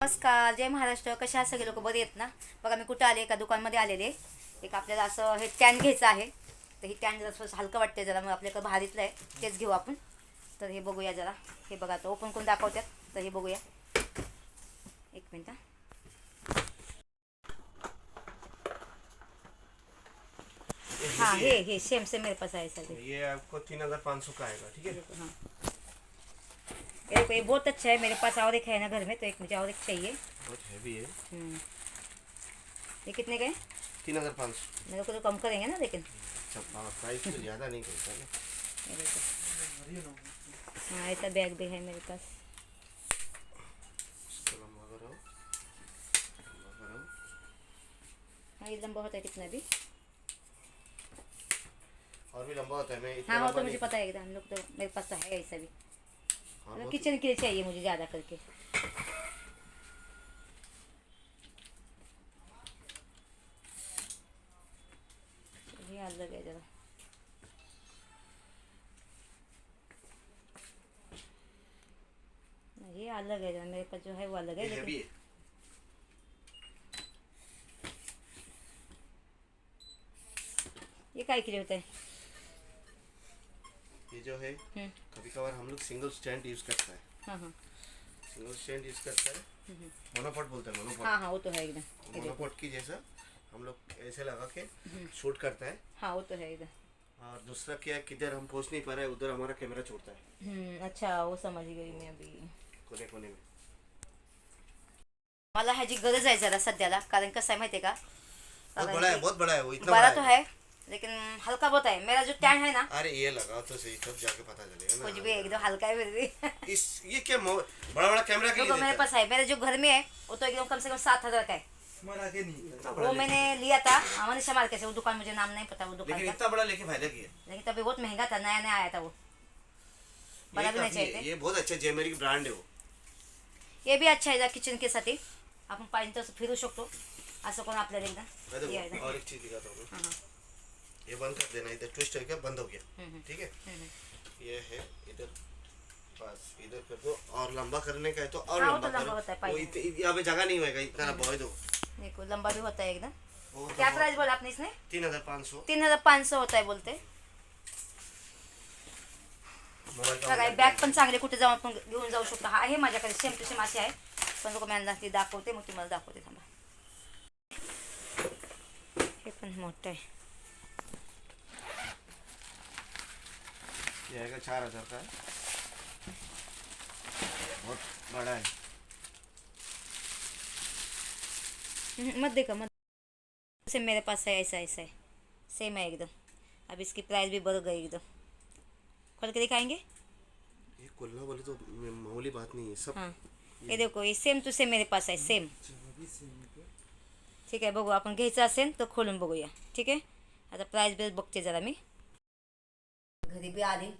नमस्कार जय महाराष्ट्र. कशा सगळे लोक बरे आहेत ना? बघा मी कुठं आले? एका दुकानमध्ये आलेले. एक आपल्याला असं हे टॅन घ्यायचं आहे. तर ही टॅन जरा थोडंसं हलकं वाटते जरा. मग आपल्याकडं भारीतलं आहे. तेच घेऊ आपण. तर हे बघूया जरा. हे बघा आता ओपन करून दाखवतात तर हे बघूया. एक मिनिट हा. हाँ ये सेम सेम मेरे पास है सर ये आपको तीन हजार पाँच सौ का आएगा ठीक है हाँ. ये देखो ये बहुत अच्छा है मेरे पास और एक है ना घर में तो एक मुझे और एक चाहिए। बहुत हैवी है। हम्म। ये कितने का है? तीन हज़ार पाँच सौ। मेरे को तो कम करेंगे ना लेकिन। अच्छा हाँ, प्राइस तो ज़्यादा नहीं करता ना। हाँ ऐसा बैग भी है मेरे पास। हाँ ये लंबा होता है कितना भी। और भी लंबा होता है मैं हाँ वो तो मुझे पता है एकदम हम लोग तो मेरे पास तो है ऐसा भी। बहुत- किचन के लिए चाहिए मुझे ज़्यादा करके। ये अलग है जरा। ये अलग है जरा मेरे पास जो है वो अलग है लेकिन है। ये काय के लिए होता है? ये जो है कभी कभार हम लोग सिंगल स्टैंड यूज़ करता है। सिंगल स्टैंड यूज़ करता है। मोनोपॉट बोलते हैं मोनोपॉट हाँ हाँ वो तो है एकदम मोनोपॉट की जैसा हम लोग ऐसे लगा के शूट करता है। हाँ वो तो है एकदम और दूसरा क्या है किधर हम पहुंच नहीं पा रहे उधर हमारा कैमरा छोड़ता है। हम्म, अच्छा वो समझ गई मी अभी। कोने कोने में। मला ह्याची गरज आहे जरा सध्याला कारण कसं आहे माहिती आहे का? बहुत बड़ा है बहुत बड़ा है वो इतना बड़ा तो है. लेकिन हल्का बहुत है। मेरा जो टैन है ना अरे ये लगाओ तो सही तब जाके पता चलेगा कुछ भी एकदम हल्का है फिर भी। इस ये क्या मो- बड़ा बड़ा कैमरा के लिए मेरे पास है। मेरा जो घर में है वो तो एकदम कम से कम सात हज़ार का है। है। वो मैंने लिया था मनीषा मार्केट से। वो दुकान मुझे नाम नहीं पता वो दुकान लेकिन इतना बड़ा लेके फ़ायदा किया? लेकिन तभी बहुत महँगा था नया नया आया था वो। बड़ा भी नहीं चाहिए ये बहुत अच्छा जेमेरी की ब्रांड है वो। ये भी अच्छा आहे किचन के साठी आपण पाहिजे तसं फिरू शकतो असं कोण आपल्याला मैं एकदा ये और एक चीज़ दिखाता हूँ। हाँ, हाँ. ये बंद कर देना इधर ट्विस्ट हो गया बंद हो गया। हम्म, हम्म, ठीक है? हम्म. ये है इधर बस इधर कर दो और लंबा करने का है तो और हाँ, लंबा तो लंबा करो। होता है। इत- इत- यहाँ पे जगह नहीं होएगा इतना लंबा दो देखो लंबा भी होता है एकदम। तो क्या प्राइस बोला आपने इसने? तीन हज़ार पाँच सौ। तीन हज़ार पाच सौ होत आहे बोलते। बॅग पण चांगले कुठे जाऊन आपण घेऊन जाऊ शकतो. हा आहे माझ्याकडे सेम टू सेम असे आहे. पण लोक मला ती दाखवते मग तुम्हाला दाखवते थांबा. हे पण मोठं आहे. ये आएगा चार हज़ार का है। बहुत बड़ा है। हम्म, मत देखो मत सेम मेरे पास है ऐसा ऐसा है। सेम है एकदम। अब इसकी प्राइस भी बढ़ गई एकदम। खोल के दिखाएँगे? ये खुलना बोले तो मामूली बात नहीं है सब हाँ। हे देखो ये सेम टू सेम मेरे पास आहे सेम ठीक आहे बघू आपण घ्यायचं असेल तर खोलून बघूया ठीक आहे आता प्राईस बेस बघते जरा मी। घरी बी आली.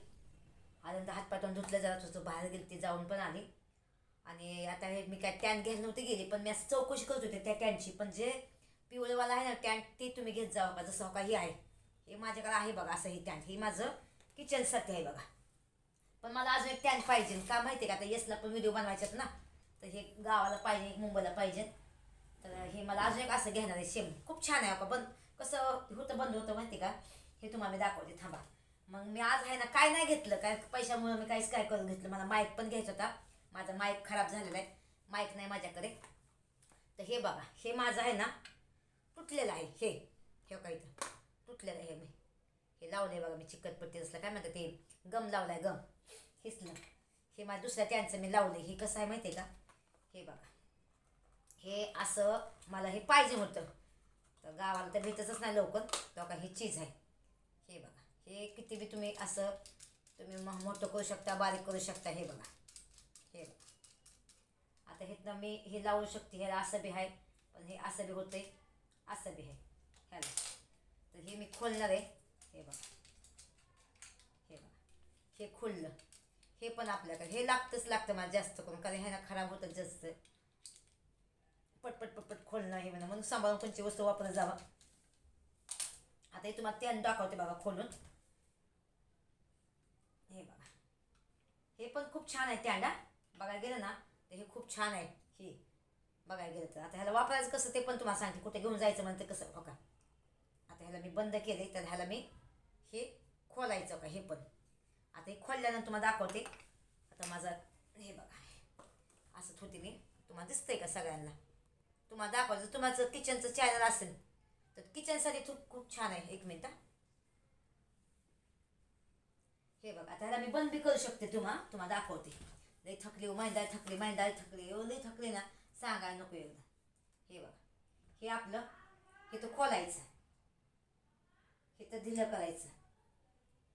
आल्यानंतर हातपातून धुतलं जरा तुझं बाहेर गेली ती जाऊन पण आली. आणि आता हे मी काय टॅन घ्यायला नव्हती गेली पण मी असं चौकशी करत होते त्या टॅनची पण जे पिवळेवाला आहे ना टॅन ते तुम्ही घेत जावं का जसं ही आहे. हे माझ्याकडे आहे बघा असं हे टॅन हे माझं किचनसाठी आहे बघा. पण मला अजून एक टॅन पाहिजे. का माहिती आहे का? आता येसला पण व्हिडिओ बनवायच्यात ना. तर हे गावाला पाहिजे मुंबईला पाहिजे. तर हे मला अजून एक असं घेणार आहे. सेम खूप छान आहे का बंद कसं होतं बंद होतं माहिती का? हे तुम्हाला मी दाखवते. थांबा. मग मी आज आहे ना काय नाही घेतलं काय पैशामुळे मी काहीच काय करून घेतलं. मला माईक पण घ्यायचा होता. माझा माईक खराब झालेला आहे. माईक नाही माझ्याकडे. तर हे बघा हे माझं आहे ना तुटलेलं आहे. हे हे काही तुटलेलं आहे हे मी. हे लावलं आहे बघा मी चिकटपट्टी असलं. काय म्हणतात ते? गम लावलाय गम. हिसलं हे माझ्या दुसऱ्या त्यांचं मी लावलंय. हे कसं आहे माहिती आहे का? हे बघा. हे असं मला हे पाहिजे होतं. तर गावाला तर भेटतच नाही लवकर. तो का ही चीज आहे. हे किती बी तुम्ही असं तुम्ही मोठं करू शकता बारीक करू शकता हे बघा. हे बघा. आता हे मी हे लावू शकते ह्याला असं बी आहे पण हे असं बी होतंय असं बी आहे. ह्याला. तर हे मी खोलणार आहे. हे बघा. हे बघा. हे खोललं. हे पण आपल्याकडे. हे लागतंच लागतं मला जास्त करून कारण ह्याला खराब होतं जास्त. पटपट पटपट खोलणं हे म्हणा. म्हणून सांभाळून कोणची वस्तू वापरत जावा. आता हे तुम्हाला तेल दाखवते बघा खोलून हे बघा हे पण खूप छान आहे त्यांडा बघायला गेलं ना तर हे खूप छान आहे ही. बघायला गेलं तर. आता ह्याला वापरायचं कसं ते पण तुम्हाला सांगते. कुठे घेऊन जायचं म्हणते कसं हो बघा आता ह्याला मी बंद केले तर ह्याला मी हे खोलायचं का हे पण. आता हे खोलल्यानंतर तुम्हाला दाखवते. आता माझा हे बघा. असं होते मी. तुम्हाला दिसतंय का सगळ्यांना? तुम्हाला दाखवायचं. जर तुम्हाला किचनचं चॅनल असेल तर किचनसाठी खूप खूप छान आहे. एक मिनटं हे बघा आता ह्याला मी बंद बी करू शकते तुम्हा तुम्हाला दाखवते. लई थकली हो थकली मांदाय थकली एवढं लई थकली ना सांगायला नको एकदा. हे बघा हे आपलं हे तर खोलायचं. हे तर दिलं करायचं.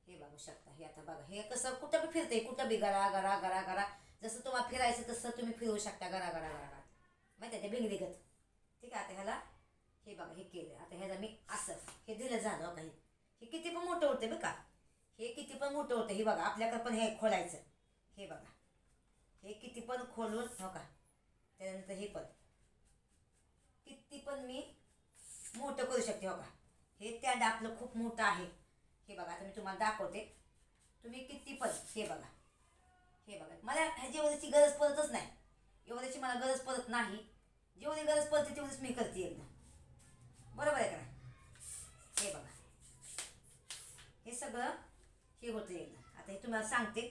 हे बघू शकता हे आता बघा हे कसं कुठं बी फिरते कुठं बी गरा गरा गरा गरा. जसं तुम्हाला फिरायचं तसं तुम्ही फिरू शकता गरा गरा गरा गरा. माहिती आहे ते बिंगडीगत ठीक आहे आता ह्याला हे बघा हे केलं. आता ह्याला मी असं हे दिलं झालं हो काही. हे किती पण मोठं होते बघा हे किती पण मोठं होतं हे बघा आपल्याकडे पण हे खोलायचं. हे बघा. हे किती पण खोलून हो का? त्यानंतर हे पण. किती पण मी मोठं करू शकते हो का? हे त्या आपलं खूप मोठं आहे. हे बघा आता मी तुम्हाला दाखवते. तुम्ही किती पण हे बघा. हे बघा. मला ह्याची एवढ्याची गरज पडतच नाही. एवढ्याची मला गरज पडत नाही. जेवढी गरज पडते तेवढीच मी करते एकदम बरोबर आहे का हे बघा. हे सगळं हे होतं एकदम आता हे तुम्हाला सांगते.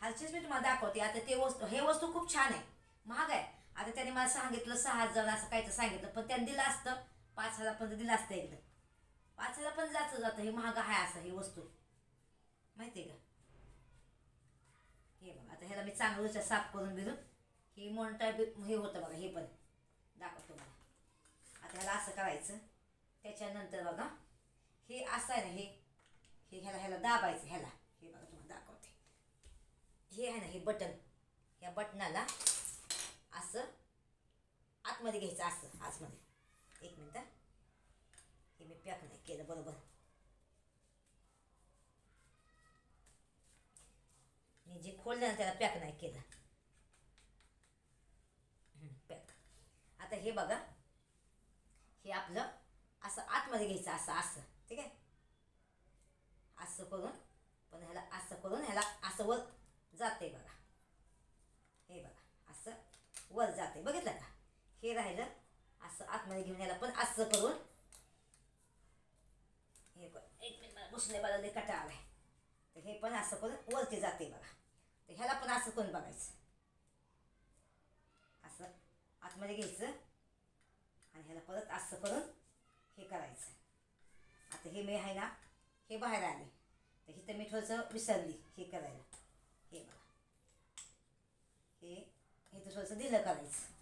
हालचीच मी तुम्हाला दाखवते. आता ते वस्तू हे वस्तू खूप छान आहे. महाग आहे. आता त्याने मला सांगितलं सहा हजार असं काय तर सांगितलं पण त्याने दिलं असतं. पाच हजारपर्यंत दिलं असतं एकदम पाच हजार पण जातं जातं. हे महाग आहे असं ही वस्तू. माहिती आहे का? हे बघा आता ह्याला मी चांगलं साफ करून बिरून ही मोनटा हे होतं बघा हे पण. दाखवतो मला आता ह्याला असं करायचं. त्याच्यानंतर बघा. हे असं आहे ना हे हे ह्याला ह्याला दाबायचं ह्याला. हे बघा तुम्हाला दाखवते. हे आहे ना हे बटन. ह्या बटनाला असं आतमध्ये घ्यायचं असं आतमध्ये. एक मिनटं हे. मी पॅक नाही केलं बरोबर. मी जे खोललं ना त्याला पॅक नाही केलं. पॅक. आता हे बघा. हे आपलं असं आतमध्ये घ्यायचं असं असं. ठीक आहे? असं करून पण ह्याला असं करून ह्याला असं वर जाते बघा. हे बघा असं वर जाते बघितलं का? हे राहिलं असं आतमध्ये घेऊन याला पण असं करून. हे पण एक मिनिट मला बसले कटा आलाय. तर हे पण असं करून वरती जाते बघा. तर ह्याला पण असं करून बघायचं. असं आतमध्ये घ्यायचं आणि ह्याला परत असं करून हे करायचं. आता हे मी आहे ना हे बाहेर आले. तर इथं मी थोडंसं विसरली हे करायला. हे बघा. हे हे तर थोडंसं दिलं करायचं.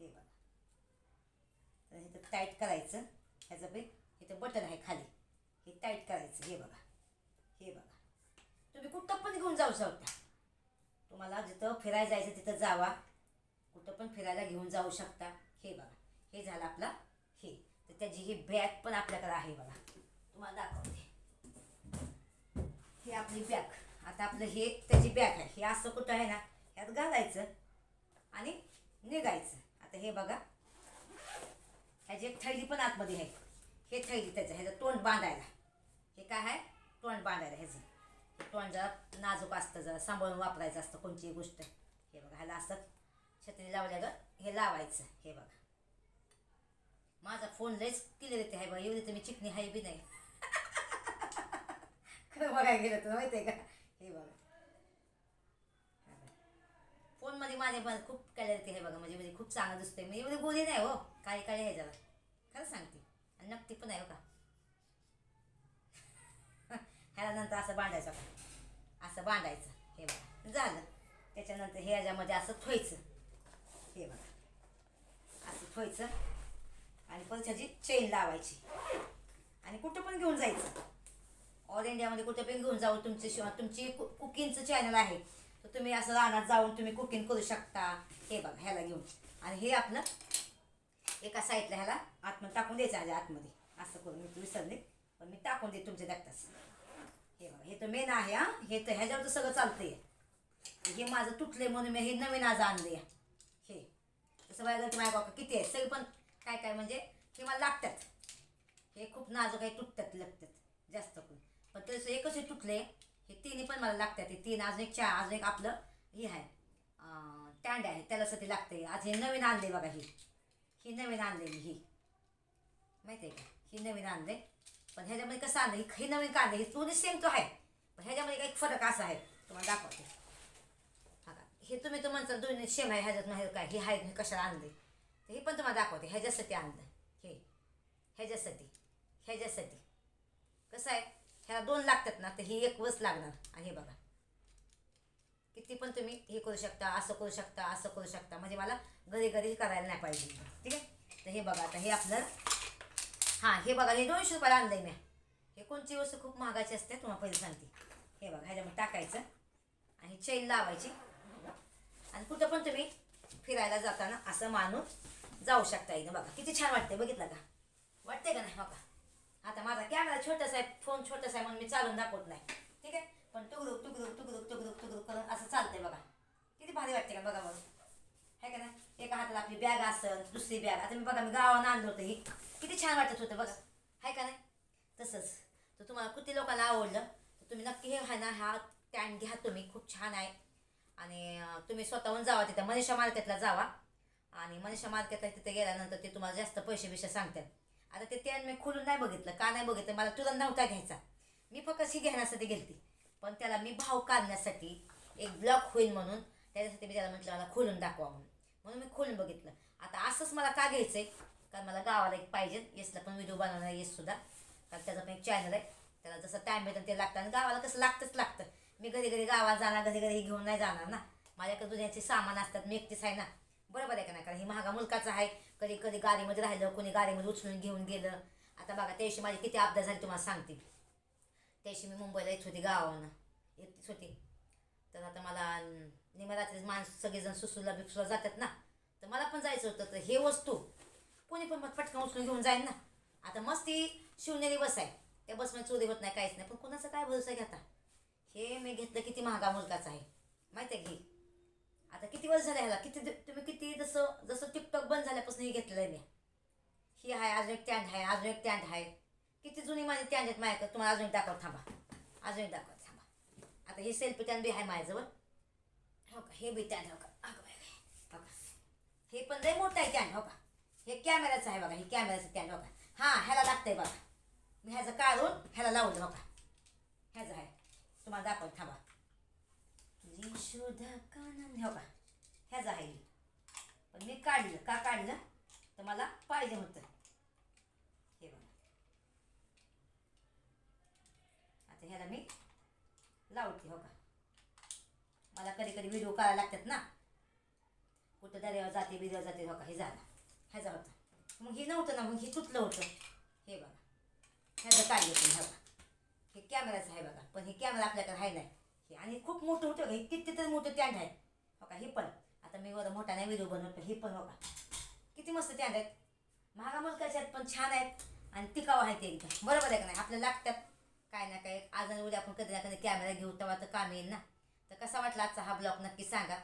हे बघा. तर इथं टाईट करायचं. ह्याचं बी इथं बटन आहे खाली. हे टाईट करायचं. हे बघा. हे बघा. तुम्ही कुठं पण घेऊन जाऊ शकता. तुम्हाला जिथं फिरायला जायचं तिथं जावा. कुठं पण फिरायला घेऊन जाऊ शकता. हे बघा. हे झालं आपला त्याची ही बॅग पण आपल्याकडे आहे बघा. तुम्हाला दाखवते. ही आपली बॅग. आता आपलं हे त्याची बॅग आहे. हे असं कुठं आहे ना ह्यात घालायचं आणि निघायचं. आता हे बघा. ह्याची एक थैली पण आतमध्ये आहे. हे थैली त्याचं ह्याचं तोंड बांधायला. हे काय आहे? तोंड बांधायला ह्याचं. तोंड जरा नाजूक असतं जरा सांभाळून वापरायचं असतं कोणतीही गोष्ट. हे बघा ह्याला असं छत्री लावल्यावर हे लावायचं. हे बघा. माझा फोन लयच क्लिअर येते आहे बा एवढी तर मी चिकनी हाय बी नाही. खरं बघायला गेलं तर माहिती आहे का? हे बघा. फोनमध्ये माझ्या पण खूप क्लॅरिटी आहे बघा म्हणजे म्हणजे खूप चांगलं दिसतंय. मी एवढी गोरी नाही हो काही काही आहे जरा. खरं सांगते. आणि नक्की पण आहे हो का? ह्याला नंतर असं बांधायचं असं बांधायचं हे बघा. झालं. त्याच्यानंतर हे याच्यामध्ये असं ठोयचं हे बघा. असं ठोयचं आणि परत ह्याची चेन लावायची. आणि कुठं पण घेऊन जायचं. ऑल इंडियामध्ये कुठं पण घेऊन जाऊ तुमचे शिवाय. तुमची कु कुकिंगचं चॅनल आहे. तर तुम्ही असं रानात जाऊन तुम्ही कुकिंग करू शकता. हे बघा ह्याला घेऊन. आणि हे आपलं एका साईडला ह्याला आतमध्ये टाकून द्यायचं आहे आतमध्ये. असं करून मी विसरले पण मी टाकून देते तुमच्या देखताच हे बघा हे तर मेन आहे हा. हे तर ह्याच्यावर तर सगळं चालतंय. हे माझं तुटले म्हणून मी हे नवीन आज आणलं हे. तसं बघायला तुम्ही माझ्या बाबा किती आहे? सगळी पण काय काय म्हणजे हे मला लागतात. हे खूप नाजूक आहे तुटतात लागतात जास्त करून. पण तसं एकच हे तुटले हे तिन्ही पण मला लागतात. हे तीन अजून एक चार अजून एक आपलं हे आहे. टँड आहे त्याला सध्या लागते. आज हे नवीन आणले बघा ही. ही नवीन आणलेली ही. माहिती आहे का? ही नवीन आणले. पण ह्याच्यामध्ये कसं आणलं? ही नवीन का आणलं? हे दोन्ही सेम तो आहे. पण ह्याच्यामध्ये काही फरक असा आहे. तुम्हाला दाखवते. हा का? हे तुम्ही तर म्हणता दोन्ही सेम आहे ह्याच्यात माहिती काय? हे आहे मी कशाला आणले? तर हे पण तुम्हाला दाखवते. ह्याच्यासाठी आणलं. हे. ह्याच्यासाठी. ह्याच्यासाठी. कसं आहे? ह्याला दोन लागतात ना तर ही एक वस लागणार. आणि हे बघा. किती पण तुम्ही हे करू शकता असं करू शकता असं करू शकता. म्हणजे मला घरी घरी करायला नाही पाहिजे. ठीक आहे? तर हे बघा आता हे आपलं हां हे बघा हे दोनशे रुपयाला आणलं आहे मी. हे कोणती वस्तू खूप महागाची असते तुम्हाला पहिले सांगते. हे बघा ह्याच्यामध्ये टाकायचं. आणि चैन लावायची. आणि कुठं पण तुम्ही फिरायला जाताना असं मानून जाऊ शकता इथं बघा. किती छान वाटते बघितलं का? वाटते का नाही? हो बघा आता माझा कॅमेरा छोटासा आहे फोन छोटासा आहे म्हणून मी चालून दाखवत नाही. ठीक आहे? पण टुकडुक टुकडुक टुकडुक टुकडुक टुकडुक करून असं चालतंय बघा. किती भारी वाटते का बघा बघा है का नाही? एका हातात आपली बॅग असेल दुसरी बॅग आता मी बघा मी गावानं आणलं होतं ही. किती छान वाटत होतं बघा. है का नाही? तसंच. तर तुम्हाला किती लोकांना आवडलं तर तुम्ही नक्की हे आहे ना हा टॅन घ्या तुम्ही. खूप छान आहे. आणि तुम्ही स्वतःहून जावा तिथं. मनीषा मार्केटला जावा. आणि मनीषा मार्केटला तिथे गेल्यानंतर ते तुम्हाला जास्त पैसे बिशे सांगतात. आता ते त्यान मी खोलून नाही बघितलं का नाही बघितलं मला तुरंत नव्हता घ्यायचा. मी फक्त ही घेण्यासाठी गेलती. पण त्याला मी भाव काढण्यासाठी एक ब्लॉक होईल म्हणून त्याच्यासाठी मी त्याला म्हटलं मला खोलून दाखवा म्हणून. म्हणून मी खोलून बघितलं. आता असंच मला का घ्यायचं आहे कारण मला गावाला एक पाहिजे. येसला पण व्हिडिओ बनवणार येस सुद्धा. कारण त्याचा पण एक चॅनल आहे. त्याला जसं टाईम भेटेल ते लागतं. आणि गावाला कसं लागतंच लागतं. मी घरी घरी गावाला जाणार घरी घरी घेऊन नाही जाणार ना. माझ्याकडे दुधाचे सामान असतात मी एकटीच आहे ना. बरोबर आहे का नाही? कारण हे महागा मुलकाचं आहे. कधी कधी गाडीमध्ये राहिलं कोणी गाडीमध्ये उचलून घेऊन गेलं. आता बघा त्याशी माझी किती अपघात झाली तुम्हाला सांगते. त्याशी मी मुंबईला येत होती गावानं. येतच होती. तर आता मला निमरात्री माणसं सगळेजण सुसूला बिकसूला जातात ना. तर मला पण जायचं होतं. तर हे वस्तू कोणी पण मग पटकन उचलून घेऊन जाईल ना. आता मस्त ती शिवनेरी बस आहे. त्या बसमध्ये चोरी होत नाही काहीच नाही. पण कोणाचा काय भरोसा घेता हे मी घेतलं किती महागा मुलकाचं आहे. माहिती आहे की आता किती वर्ष झाले ह्याला? किती तुम्ही किती जसं जसं टिकटॉक बंद झाल्यापासून हे घेतलेलं आहे मी. ही आहे अजून एक टँड आहे अजून एक टँड आहे किती जुनी माझी टँड आहेत माझ्याकडे तुम्हाला अजून एक दाखवत थांबा. अजून एक दाखवत थांबा. आता हे सेल्फी टँड बी आहे माझ्याजवळ. हो का? हे बी टँड हो का? अगं हो का? हे पण लय मोठं आहे टँड हो का? हे कॅमेराचं आहे बघा हे कॅमेराचं टँड हो का? हां ह्याला लागतंय बघा. मी ह्याचं काढून ह्याला लावलं हो का? ह्याचं आहे तुम्हाला दाखवत थांबा. यशोदा हो का ह्याचं आहे हे. पण मी काढलं का काढलं? तर मला पाहिजे होतं. हे बघा. आता ह्याला मी लावते हो का? मला कधी कधी व्हिडिओ काढायला लागतात ना. कुठं दर्यावर जाते बिर्यावर जाते हो का? हे झालं ह्याचा होता. मग हे नव्हतं ना मग हे तुटलं होतं. हे बघा. ह्याचं काढलं तुम्ही हो का? हे कॅमेराचं आहे बघा. पण हे कॅमेरा आपल्याकडे आहे नाही. हे आणि खूप मोठं होते हे किती तरी मोठं टँड आहे हो का? हे पण. आता मी एवढा मोठा नाही व्हिडिओ बनवतो हे पण हो का? किती मस्त टँड आहेत. महागा आहेत पण छान आहेत. आणि टिकाऊ आहेत ते एकदम. बरोबर आहे का नाही? आपल्याला लागतात. काय ना काय. आज आणि उद्या आपण कधी ना कधी कॅमेरा घेऊ तेव्हा तर काम येईल ना. तर कसा वाटला आजचा हा ब्लॉग नक्की सांगा.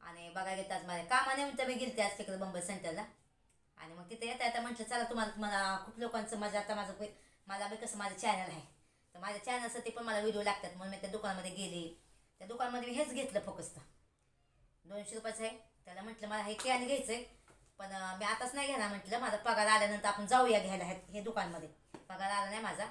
आणि बघा घेत आज माझ्या कामानिमित्त मी गेलते आज तिकडे बंबई सेंटरला आणि मग तिथे येता येता म्हटलं चला तुम्हाला तुम्हाला खूप लोकांचं माझं आता माझं मला बी कसं माझं चॅनल आहे. तर माझ्या चॅनलसाठी पण मला व्हिडिओ लागतात. म्हणून मी त्या दुकानामध्ये गेले. त्या दुकानामध्ये मी हेच घेतलं फक्त दोनशे रुपयाचं आहे. त्याला म्हटलं मला हे कॅन घ्यायचं आहे पण मी आताच नाही घेणार म्हटलं. माझा पगार आल्यानंतर आपण जाऊया घ्यायला हे हे दुकानमध्ये. पगार आला नाही माझा.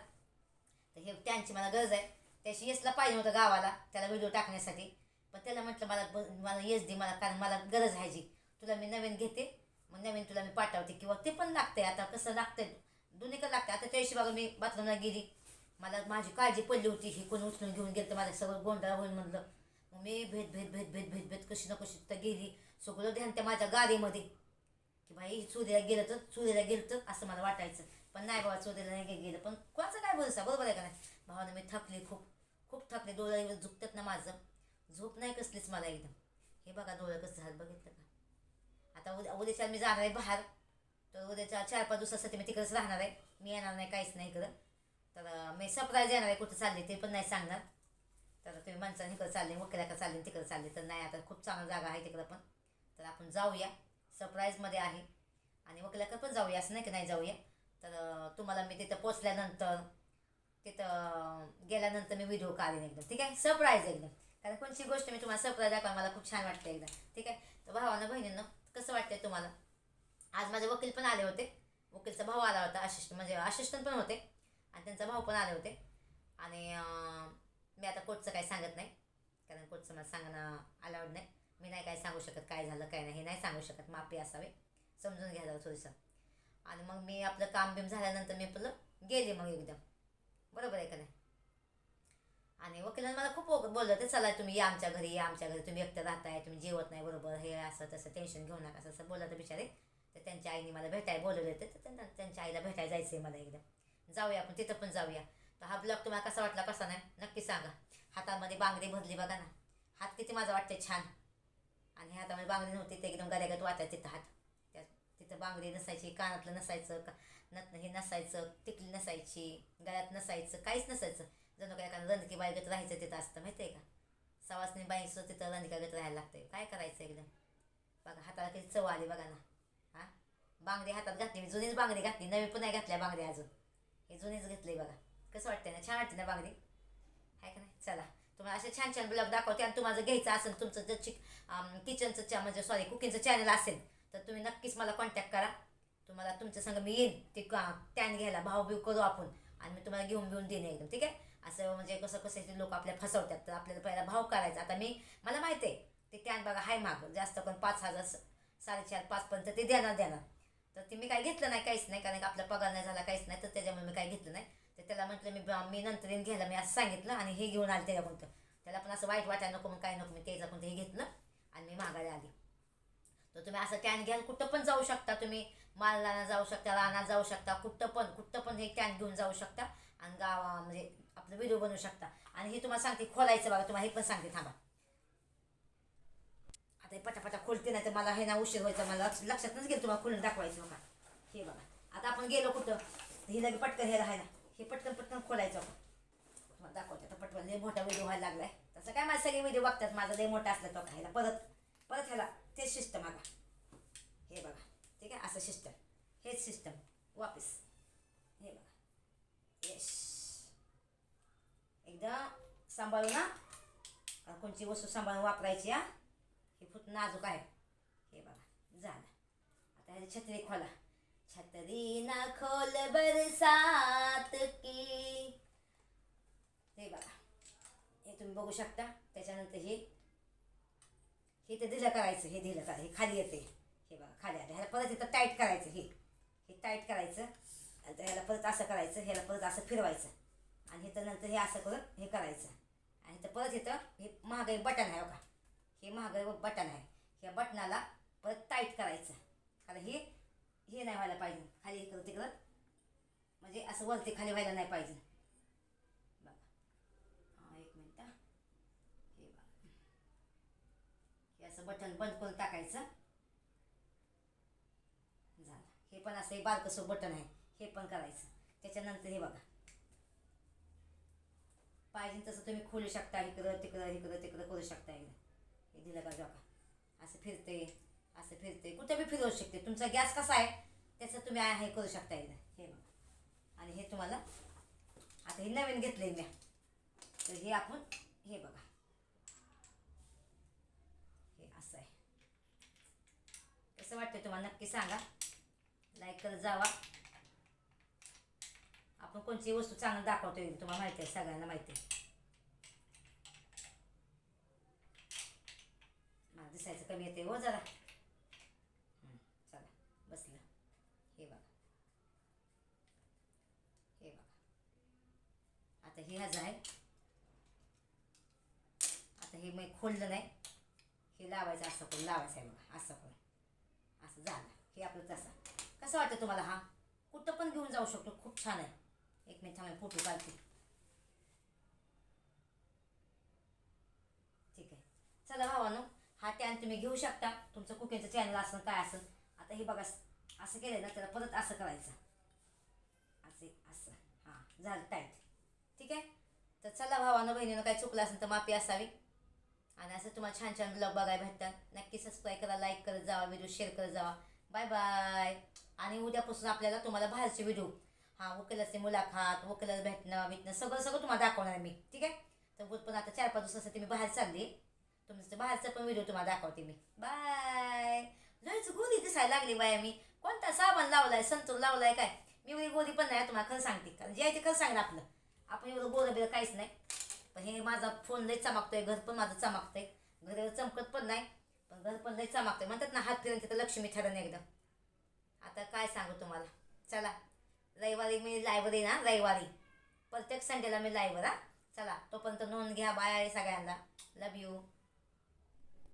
तर हे त्यांची मला गरज आहे. त्याशी येसला पाहिजे होतं गावाला त्याला व्हिडिओ टाकण्यासाठी. पण त्याला म्हटलं मला मला येस दे मला कारण मला गरज आहे जी. तुला मी नवीन घेते. मग नवीन तुला मी पाठवते. किंवा ते पण लागतंय. आता कसं लागतंय? दोन्हीकडे लागतं आता त्याशी मी बाथरूमला गेली. मला माझी काळजी पडली होती हे कोणी उचलून घेऊन गेलं तर माझं सगळं गोंधळ होईल म्हणलं. मग मी भेट भेट भेट भेट भेट भेट कशी ना कशी तर गेली. सगळं ध्यान त्या माझ्या गाडीमध्ये की बाई चोरीला गेलं तर चोरीला गेलं तर असं मला वाटायचं. पण नाही बाबा चोरीला नाही गे- गेलं. पण कोणाचं काय बोलसा बरोबर आहे का नाही? भावानं मी थकले खूप. खूप थकले डोळ्यावर झुकतात ना माझं. झोप नाही कसलीच मला एकदम. हे बघा डोळं कसं झालं. बघितलं का? आता उद्या उद्याच्या मी जाणार आहे बाहेर. तर उद्याच्या चार पाच दिवसासाठी मी तिकडेच राहणार आहे. मी येणार नाही काहीच नाही इकडं. तर मी सप्राईज येणार आहे कुठं चालली ते पण नाही सांगणार. तर तुम्ही माणसाने इकडं चालले वकिलाकडे चालले तिकडे चालले तर नाही आता खूप चांगली जागा आहे तिकडं पण. तर आपण जाऊया. सरप्राईजमध्ये आहे. आणि वकिलाकडे पण जाऊया असं नाही की नाही जाऊया. तर तुम्हाला मी तिथं पोचल्यानंतर तिथं गेल्यानंतर मी व्हिडिओ काढेन एकदम ठीक आहे? सरप्राईज एकदम. कारण कोणची गोष्ट मी तुम्हाला सरप्राईज दाखवा मला खूप छान वाटतं एकदा ठीक आहे? तर भावानं बहिणींना कसं वाटतंय तुम्हाला? आज माझे वकील पण आले होते. वकीलचा भाऊ आला होता असिस्टंट म्हणजे असिस्टंट पण होते. आणि त्यांचा भाऊ पण आले होते. आणि मी आता कोर्टचं काही सांगत नाही कारण कोर्टचं मला सांगणं अलाउड नाही. मी नाही काय सांगू शकत काय झालं काय नाही हे नाही सांगू शकत माफी असावे. समजून घ्यायला थोडंसं. आणि मग मी आपलं काम बिम झाल्यानंतर मी आपलं गेले मग एकदम बरोबर आहे का नाही? आणि वकिलांनी मला खूप बोललं ते चला तुम्ही या आमच्या घरी या आमच्या घरी तुम्ही एकटं राहताय तुम्ही जेवत नाही बरोबर हे असं तसं टेन्शन घेऊ नका असं असं बोललं तर बिचारे. तर त्यांच्या आईने मला भेटायला बोलवले होते तर त्यांना त्यांच्या आईला भेटायला जायचं आहे मला एकदम जाऊया आपण तिथं पण जाऊया. तर हा ब्लॉग तुम्हाला कसा वाटला कसा नाही नक्की सांगा. हातामध्ये बांगडी भरली बघा ना. हात किती माझा वाटते छान. आणि हातामध्ये बांगडी नव्हती ते एकदम गऱ्यागत वाटायचं तिथं हात. त्या तिथं बांगडी नसायची कानातलं नसायचं का नत हे नसायचं टिकली नसायची गळ्यात नसायचं काहीच नसायचं. जणू काय एखादं रणकी बाईगत राहायचं तिथं असतं माहिती आहे का? सवासनी बाईचं तिथं रणकागत राहायला लागतं. काय करायचं एकदम? बघा हाताला किती चव आली बघा ना. हां? बांगडी हातात घातली मी जुनीच बांगडी घातली नवी पण नाही घातल्या बांगडी अजून. हे जुनीच घेतले बघा. कसं वाटतं ना? छान वाटते ना बागदी आहे का नाही? चला. तुम्हाला असे छान छान ब्लॉग दाखवते आणि तुम्हाला जर घ्यायचं असेल तुमचं जर चिक किचनचं चा म्हणजे सॉरी कुकिंगचं चॅनल असेल तर तुम्ही नक्कीच मला कॉन्टॅक्ट करा. तुम्हाला तुमच्या संग मी येईन. ते टॅन घ्यायला भाव बिव करू आपण. आणि मी तुम्हाला घेऊन घेऊन देईन एकदम ठीक आहे? असं म्हणजे कसं कसं ते लोक आपल्या फसवतात. तर आपल्याला पहिला भाव करायचा. आता मी मला माहिती आहे ते टॅन बघा हाय माग जास्त पण पाच हजार साडेचार पाचपर्यंत ते देणार देणार. तर ते मी काय घेतलं नाही काहीच नाही. कारण आपला पगार नाही झाला काहीच नाही. तर त्याच्यामुळे मी काही घेतलं नाही. तर त्याला म्हटलं मी मी नंतर येऊन घ्यायला. मी असं सांगितलं आणि हे घेऊन आले त्याच्या कोणतं त्याला पण असं वाईट वाटायला नको मग काय नको मी त्याच्या कोणतं हे घेतलं आणि मी मागायला आली. तर तुम्ही असं कॅन घ्याल कुठं पण जाऊ शकता तुम्ही. मालदाना जाऊ शकता रानात जाऊ शकता कुठं पण कुठं पण हे कॅन घेऊन जाऊ शकता. आणि गावा म्हणजे आपलं व्हिडिओ बनवू शकता. आणि हे तुम्हाला सांगते खोलायचं बघा तुम्हाला हे पण सांगते थांबा. आता हे पटापटा खोलते नाही तर मला हे ना उशीर व्हायचा मला लक्ष- लक्षातच गेलं तुम्हाला खोलून दाखवायचं बघा. हे बघा. आता आपण गेलो कुठं? हे लगे पटकन हे राहायला. हे पटकन पटकन खोलायचं आपण तुम्हाला दाखवते आता पटकन. लय मोठा व्हिडिओ व्हायला लागलाय. तसं काय माझे सगळे व्हिडिओ बघतात. माझा लय मोठा असला तो खायला. परत परत ह्याला तेच सिस्टम आला हे बघा. ठीक आहे? असं सिस्टम हेच सिस्टम वापस. हे बघा. येस एकदा सांभाळू ना कोणची वस्तू सांभाळून वापरायची हा? हे फुट नाजूक आहे. हे बघा झालं. आता ह्याची छत्री खोला. छत्री ना खोल बरसात की. हे बघा. हे तुम्ही बघू शकता. त्याच्यानंतर हे हे ते दिलं करायचं हे दिलं करा हे खाली येते. हे बघा खाली आलं. ह्याला परत इथं टाईट करायचं हे. हे टाईट करायचं. नंतर ह्याला परत असं करायचं ह्याला परत असं फिरवायचं. आणि इथं नंतर हे असं करून हे करायचं. आणि तर परत इथं हे महागाई बटन आहे बघा. हे महाग बटन आहे. ह्या बटनाला परत टाईट करायचं. कारण हे हे नाही व्हायला पाहिजे. खाली इकडं तिकडं म्हणजे असं वरती खाली व्हायला नाही पाहिजे. बघा. हा एक मिनटं हे. बघा. हे असं बटन बंद करून टाकायचं. झालं. हे पण असं हे बारकसं बटन आहे. हे पण करायचं. त्याच्यानंतर हे बघा. पाहिजे तसं तुम्ही खोलू शकता. इकडं तिकडं इकडं तिकडं करू शकता एकदा हे दिलं का बघा असं फिरते असं फिरते. कुठे बी फिरवू शकते. तुमचा गॅस कसा आहे त्याचं तुम्ही हे करू शकता एकदा. हे बघा. आणि हे तुम्हाला आता हे नवीन घेतलंय मी. तर हे आपण हे बघा. हे असं आहे. कसं वाटतं तुम्हाला? नक्की सांगा. लाईक करत जावा. आपण कोणची वस्तू चांगलं दाखवतो तुम्हाला माहिती आहे सगळ्यांना माहिती आहे. दिसायचं कमी येते हो जरा चला बसलं. हे बघा. हे बघा. आता हे ह्याचं आहे. आता हे मी खोललं नाही. हे लावायचं असं करून लावायचं आहे बघा. असं करून असं झालं. हे आपलं तसं. कसं वाटतं तुम्हाला हा? कुठं पण घेऊन जाऊ शकतो. खूप छान आहे. एक मिनिट थांबा फोटो काढते. ठीक आहे. चला भावानं. हा टॅन तुम्ही घेऊ शकता. तुमचं कुकिंगचं चॅनल असेल काय असेल आता हे बघा असं केलं ना त्याला परत असं करायचं. असे असं. हां झालं टाईट ठीक आहे? तर चला भावानं बहिणीनं काय चुकलं असेल तर माफी असावी. आणि असं तुम्हाला छान छान ब्लॉग बघायला भेटतात. नक्की सबस्क्राईब करा लाईक करत जावा व्हिडिओ शेअर करत जावा. बाय बाय आणि उद्यापासून आपल्याला तुम्हाला बाहेरचे व्हिडिओ हां वकिलाचे मुलाखत वकिलाला भेटणं भेटणं सगळं सगळं तुम्हाला दाखवणार मी. ठीक आहे? तर पण आता चार पाच दिवसासाठी मी बाहेर चालली. तुमचं बाहेरचं पण व्हिडिओ तुम्हाला दाखवते मी. बाय लयच गोरी दिसायला लागली बाया मी. कोणता साबण लावलाय संतूर लावलाय काय? मी एवढी गोरी पण नाही तुम्हाला खरं सांगते. कारण जे आहे ते खरं सांगणार आपलं. आपण एवढं गोरं बिरं काहीच नाही. पण हे माझा फोन लय चमकतोय घर पण माझं चमकतंय. घर चमकत पण नाही पण घर पण लय चमकतंय. म्हणतात ना हात फिरून तिथं लक्ष्मी ठरण एकदम आता काय सांगू तुम्हाला? चला. रविवारी मी लायवर ना रविवारी. प्रत्येक संडेला मी लायवर हा. चला. तोपर्यंत नोंद घ्या बाय सगळ्यांना. लव यू